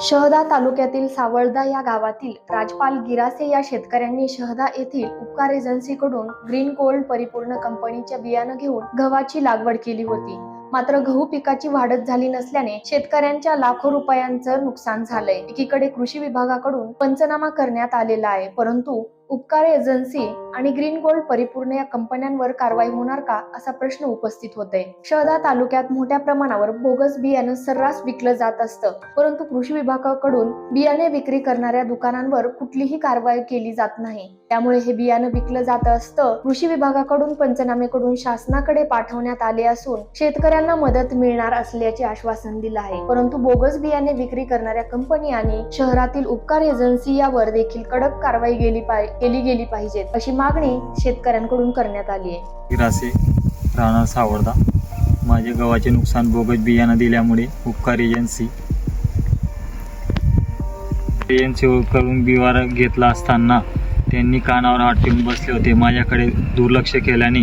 शहदा तालुक्यातील सावळदा या गावातील राजपाल गिरासे या शेतकऱ्यांनी शहदा येथील उपकार एजन्सीकडून ग्रीन गोल्ड परिपूर्ण कंपनीच्या बियाणं घेऊन गव्हाची लागवड केली होती. मात्र गहू पिकाची वाढत झाली नसल्याने शेतकऱ्यांच्या लाखो रुपयांचं नुकसान झालंय. एकीकडे कृषी विभागाकडून पंचनामा करण्यात आलेला आहे परंतु उपकार एजन्सी आणि ग्रीन गोल्ड परिपूर्ण या कंपन्यांवर कारवाई होणार का असा प्रश्न उपस्थित होतोय. शहदा तालुक्यात मोठ्या प्रमाणावर बोगस बियाणं सर्रास विकलं जात असतं परंतु कृषी विभागाकडून बियाणे विक्री करणाऱ्या दुकानांवर कुठलीही कारवाई केली जात नाही. त्यामुळे हे बियाणं विकलं जात असतं कृषी विभागाकडून पंचनामेकडून शासनाकडे पाठवण्यात आले असून शेतकऱ्यांना मदत मिळणार असल्याचे आश्वासन दिलं आहे. परंतु बोगस बियाणे विक्री करणाऱ्या कंपनी आणि शहरातील उपकार एजन्सी यावर देखील कडक कारवाई गेली पाहि- केली गेली पाहिजेत. अशी मागणी शेतकऱ्यांकडून करण्यात आली आहे. गिरासे राहणार सावरदा. माझे गव्हाचे नुकसान बोगस बियाणं दिल्यामुळे उपकार एजन्सी. एजन्सीकडून बिवारा घेतला असताना त्यांनी कानावर हात ठेवून बसले होते. माझ्याकडे दुर्लक्ष केल्याने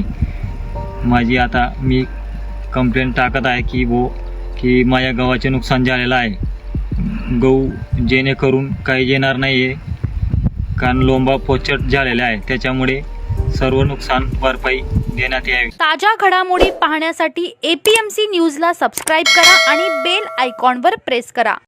माझी आता मी कंप्लेंट टाकत आहे की वो की माझ्या गव्हाचे नुकसान झालेलं आहे. गहू जेणेकरून काही येणार नाही आहे कारण लोंबा पोचट झालेला आहे. त्याच्यामुळे सर्व नुकसान भरपाई देण्यात यावी. ताज्या घडामोडी पाहण्यासाठी एपीएमसी न्यूजला सबस्क्राईब करा आणि बेल आयकॉनवर प्रेस करा.